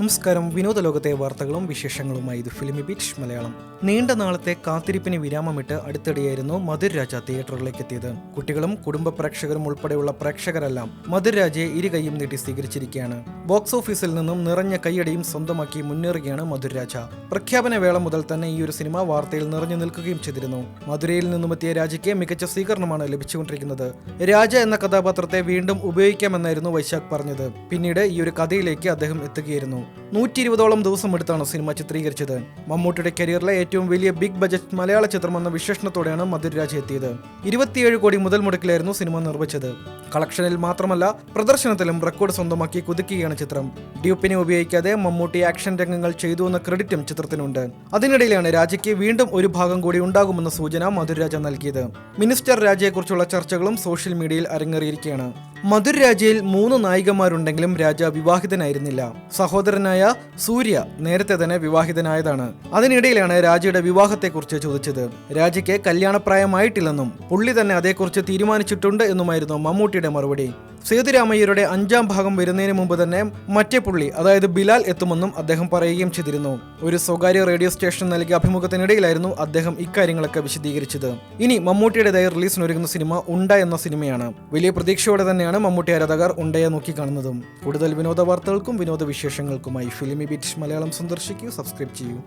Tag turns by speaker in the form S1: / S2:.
S1: നമസ്കാരം. വിനോദ ലോകത്തെ വാർത്തകളും വിശേഷങ്ങളുമായി ഇത് ഫിലിമി ബീച്ച് മലയാളം. നീണ്ട നാളത്തെ കാത്തിരിപ്പിന് വിരാമമിട്ട് അടുത്തിടെയായിരുന്നു മധുരരാജ തിയേറ്ററിലേക്ക് എത്തിയത്. കുട്ടികളും കുടുംബ പ്രേക്ഷകരും ഉൾപ്പെടെയുള്ള പ്രേക്ഷകരെല്ലാം മധുരരാജയെ രാജയെ ഇരു കൈയും നീട്ടി സ്വീകരിച്ചിരിക്കുകയാണ്. ബോക്സ് ഓഫീസിൽ നിന്നും നിറഞ്ഞ കൈയടിയും സ്വന്തമാക്കി മുന്നേറുകയാണ് മധുരരാജ പ്രഖ്യാപന വേള മുതൽ തന്നെ ഈ ഒരു സിനിമ വാർത്തയിൽ നിറഞ്ഞു നിൽക്കുകയും ചെയ്തിരുന്നു. മധുരയിൽ നിന്നുമെത്തിയ രാജയ്ക്ക് മികച്ച സ്വീകരണമാണ് ലഭിച്ചുകൊണ്ടിരിക്കുന്നത്. രാജ എന്ന കഥാപാത്രത്തെ വീണ്ടും ഉപയോഗിക്കാമെന്നായിരുന്നു വൈശാഖ് പറഞ്ഞത്. പിന്നീട് ഈ ഒരു കഥയിലേക്ക് അദ്ദേഹം എത്തുകയായിരുന്നു. നൂറ്റി ഇരുപതോളം ദിവസം എടുത്താണ് സിനിമ ചിത്രീകരിച്ചത്. മമ്മൂട്ടിയുടെ കരിയറിലെ ഏറ്റവും വലിയ ബിഗ് ബജറ്റ് മലയാള ചിത്രമെന്ന വിശേഷണത്തോടെയാണ് മധുരരാജ് രാജ എത്തിയത്. ഇരുപത്തിയേഴ് കോടി മുതൽ മുടക്കിലായിരുന്നു സിനിമ നിർമ്മിച്ചത്. കളക്ഷനിൽ മാത്രമല്ല പ്രദർശനത്തിലും റെക്കോർഡ് സ്വന്തമാക്കി കുതിക്കുകയാണ് ചിത്രം. ഡ്യൂപ്പിനെ ഉപയോഗിക്കാതെ മമ്മൂട്ടി ആക്ഷൻ രംഗങ്ങൾ ചെയ്തു എന്ന ക്രെഡിറ്റും ചിത്രത്തിനുണ്ട്. അതിനിടയിലാണ് രാജയ്ക്ക് വീണ്ടും ഒരു ഭാഗം കൂടി ഉണ്ടാകുമെന്ന സൂചന മധുരരാജ നൽകിയത്. മിനിസ്റ്റർ രാജയെക്കുറിച്ചുള്ള ചർച്ചകളും സോഷ്യൽ മീഡിയയിൽ അരങ്ങേറിയിരിക്കുകയാണ്. മധുർ രാജയിൽ മൂന്ന് നായികമാരുണ്ടെങ്കിലും രാജ വിവാഹിതനായിരുന്നില്ല. സഹോദരനായ സൂര്യ നേരത്തെ തന്നെ വിവാഹിതനായതാണ്. അതിനിടയിലാണ് രാജയുടെ വിവാഹത്തെക്കുറിച്ച് ചോദിച്ചത്. രാജയ്ക്ക് കല്യാണപ്രായമായിട്ടില്ലെന്നും പുള്ളി തന്നെ അതേക്കുറിച്ച് തീരുമാനിച്ചിട്ടുണ്ട് എന്നുമായിരുന്നു മമ്മൂട്ടിയുടെ മറുപടി. സേതുരാമയ്യരുടെ അഞ്ചാം ഭാഗം വരുന്നതിന് മുമ്പ് തന്നെ മറ്റേ പുള്ളി അതായത് ബിലാൽ എത്തുമെന്നും അദ്ദേഹം പറയുകയും ചെയ്തിരുന്നു. ഒരു സ്വകാര്യ റേഡിയോ സ്റ്റേഷൻ നൽകിയ അഭിമുഖത്തിനിടയിലായിരുന്നു അദ്ദേഹം ഇക്കാര്യങ്ങളൊക്കെ വിശദീകരിച്ചത്. ഇനി മമ്മൂട്ടിയുടെ മമ്മൂട്ടിയുടേതായി റിലീസിനൊരുങ്ങുന്ന സിനിമ ഉണ്ട എന്ന സിനിമയാണ്. വലിയ പ്രതീക്ഷയോടെ തന്നെയാണ് മമ്മൂട്ടി ആരാധകർ ഉണ്ടയെ നോക്കി നോക്കിക്കാണുന്നതും കൂടുതൽ വിനോദ വാർത്തകൾക്കും വിനോദ വിശേഷങ്ങൾക്കുമായി ഫിലിമി ബീറ്റ് മലയാളം സന്ദർശിക്കൂ സബ്സ്ക്രൈബ് ചെയ്യൂ.